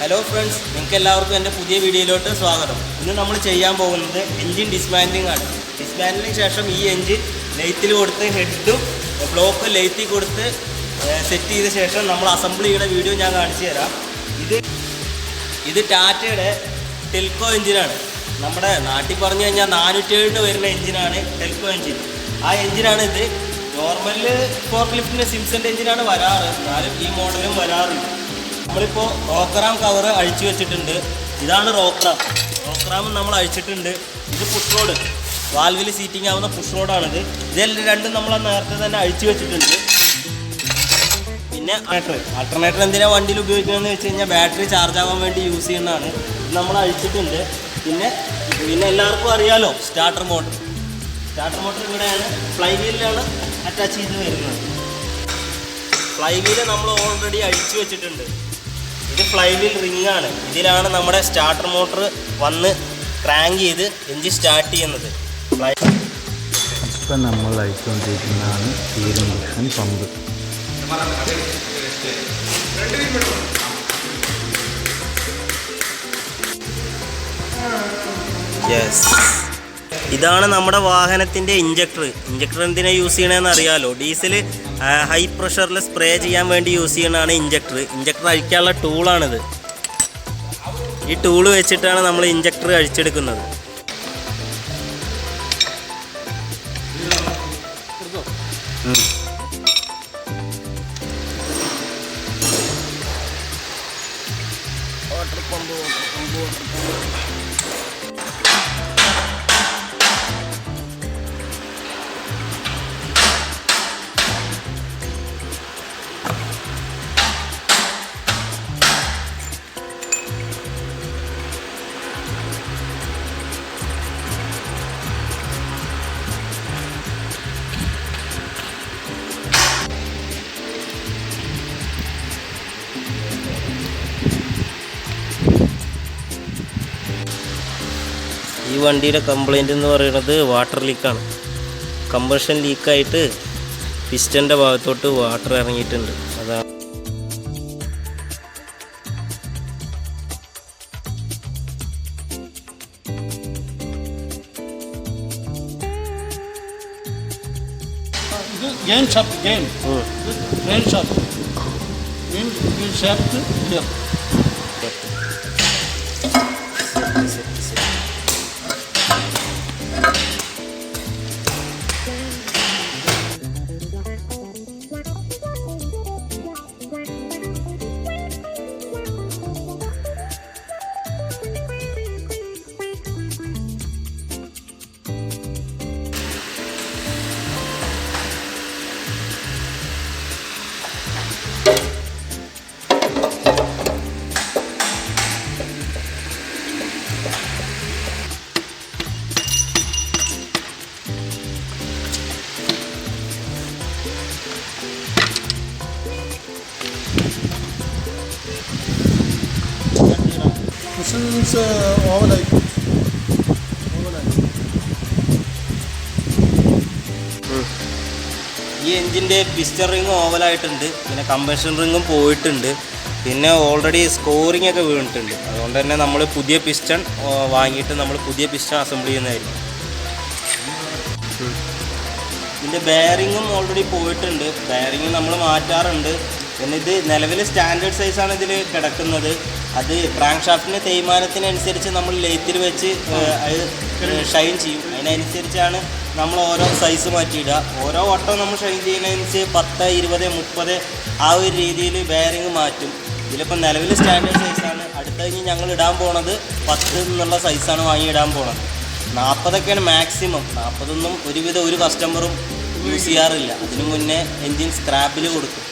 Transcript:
Hello friends നിങ്ങൾക്ക് എല്ലാവർക്കും എന്റെ പുതിയ വീഡിയോയിലോട്ട് സ്വാഗതം. ഇന്ന് നമ്മൾ ചെയ്യാൻ പോകുന്നത് എൻജിൻ ഡിസ്മാൻഡിങ് ആണ്. ഡിസ്മാൻഡിലിന് ശേഷം ഈ എൻജിൻ ലെയ്ത്തിൽ കൊടുത്ത് ഹെഡും ബ്ലോക്ക് ലെയ്ത്തിൽ കൊടുത്ത് സെറ്റ് ചെയ്ത ശേഷം നമ്മൾ അസംബ്ലിയുടെ വീഡിയോ ഞാൻ കാണിച്ചു തരാം. ഇത് ഇത് ടാറ്റയുടെ ടെൽക്കോ എഞ്ചിനാണ് നമ്മുടെ നാട്ടിൽ പറഞ്ഞു കഴിഞ്ഞാൽ നാനൂറ്റേഴിന് വരുന്ന എഞ്ചിനാണ് ടെൽക്കോ എഞ്ചിൻ ആ എഞ്ചിനാണ് ഇത്. നോർമൽ ഫോർക്ക് ലിഫ്റ്റിന്റെ സിംസന്റെ എഞ്ചിനാണ് വരാറ്. എന്നാലും ഈ മോഡലും വരാറുണ്ട് നമ്മളിപ്പോൾ റോക്കറാം കവർ അഴിച്ചു വെച്ചിട്ടുണ്ട്. ഇതാണ് റോക്കറാം. റോക്കറാം നമ്മൾ അഴിച്ചിട്ടുണ്ട്. ഇത് പുഷ് റോഡ് വാൽവിൽ സീറ്റിംഗ് ആവുന്ന പുഷ് റോഡാണിത് ഇതെല്ലാം രണ്ടും നമ്മൾ നേരത്തെ തന്നെ അഴിച്ചു വെച്ചിട്ടുണ്ട്. പിന്നെ ആൾട്ടർനേറ്റർ ആൾട്ടർനേറ്റർ എന്തിനാണ് വണ്ടിയിൽ ഉപയോഗിക്കുന്നതെന്ന് വെച്ച് കഴിഞ്ഞാൽ ബാറ്ററി ചാർജ് ആവാൻ വേണ്ടി യൂസ് ചെയ്യുന്നതാണ്. ഇത് നമ്മൾ അഴിച്ചിട്ടുണ്ട്. പിന്നെ പിന്നെ എല്ലാവർക്കും അറിയാലോ സ്റ്റാർട്ടർ മോട്ടർ സ്റ്റാർട്ടർ മോട്ടർ ഇവിടെയാണ്. ഫ്ലൈ വീലിലാണ് അറ്റാച്ച് ചെയ്ത് വരുന്നത്. ഫ്ലൈ വീൽ നമ്മൾ ഓൾറെഡി അഴിച്ചു വെച്ചിട്ടുണ്ട്. ഇത് ഫ്ലൈ വീൽ റിംഗ് ആണ്. ഇതിലാണ് നമ്മുടെ സ്റ്റാർട്ടർ മോട്ടോർ വന്ന് ക്രാങ്ക് ചെയ്ത് എഞ്ചിൻ സ്റ്റാർട്ട് ചെയ്യുന്നത്. ഫ്ലൈ ഇപ്പം നമ്മൾ അയച്ചുകൊണ്ടിരിക്കുന്നതാണ് തീരുമിഷൻ പമ്പ്. യെസ് ഇതാണ് നമ്മുടെ വാഹനത്തിന്റെ ഇഞ്ചക്ടർ ഇഞ്ചക്ടർ എന്തിനാ യൂസ് ചെയ്യണമെന്ന് അറിയാലോ. ഡീസൽ ഹൈ പ്രഷറിൽ സ്പ്രേ ചെയ്യാൻ വേണ്ടി യൂസ് ചെയ്യണതാണ് ഇഞ്ചക്ടർ ഇഞ്ചക്ടർ അഴിക്കാനുള്ള ടൂളാണിത് ഈ ടൂൾ വെച്ചിട്ടാണ് നമ്മൾ ഇഞ്ചക്ടർ അഴിച്ചെടുക്കുന്നത്. ഉം. വണ്ടിയുടെ കംപ്ലൈന്റ് എന്ന് പറയുന്നത് വാട്ടർ ലീക്കാണ് കമ്പഷൻ ലീക്കായിട്ട് പിസ്റ്റന്റെ ഭാഗത്തോട്ട് വാട്ടർ ഇറങ്ങിയിട്ടുണ്ട്. അതാണ് ഷാഫ്റ്റ് ഹിയർ Cushions uh, ഈ എഞ്ചിന്റെ പിസ്റ്റർ റിങ് ഓവലായിട്ടുണ്ട്. പിന്നെ കമ്പഷൻ റിങ്ങും പോയിട്ടുണ്ട്. പിന്നെ ഓൾറെഡി സ്കോറിംഗ് ഒക്കെ വീണിട്ടുണ്ട്. അതുകൊണ്ട് തന്നെ നമ്മൾ പുതിയ പിസ്റ്റൺ വാങ്ങിയിട്ട് നമ്മൾ പുതിയ പിസ്റ്റൺ അസംബിൾ ചെയ്യുന്നതായിരിക്കും. ഇതിന്റെ ബെയറിങ്ങും ഓൾറെഡി പോയിട്ടുണ്ട്. ബെയറിങ് നമ്മൾ മാറ്റാറുണ്ട്. പിന്നെ ഇത് നിലവിൽ സ്റ്റാൻഡേർഡ് സൈസാണ് ഇതിൽ കിടക്കുന്നത്. അത് ക്രാങ്ക് ഷാഫ്റ്റിന്റെ തേയ്മാനത്തിനനുസരിച്ച് നമ്മൾ ലേത്തിൽ വെച്ച് അത് ഷൈൻ ചെയ്യും. അതിനനുസരിച്ചാണ് നമ്മൾ ഓരോ സൈസ് മാറ്റിയിടുക. ഓരോ വട്ടം നമ്മൾ ഷൈൻ ചെയ്യുന്നതിനനുസരിച്ച് പത്ത് ഇരുപത് മുപ്പത് ആ ഒരു രീതിയിൽ ബെയറിങ് മാറ്റും. ഇതിലിപ്പോൾ നിലവിൽ സ്റ്റാൻഡേർഡ് സൈസാണ് അടുത്ത കഴിഞ്ഞ് ഞങ്ങൾ ഇടാൻ പോണത് പത്ത് എന്നുള്ള സൈസാണ് വാങ്ങി ഇടാൻ പോണത്. നാൽപ്പതൊക്കെയാണ് മാക്സിമം നാൽപ്പതൊന്നും ഒരുവിധം ഒരു കസ്റ്റമറും യൂസ് ചെയ്യാറില്ല. അതിനു മുന്നേ എൻജിൻ സ്ക്രാപ്പിൽ കൊടുക്കും.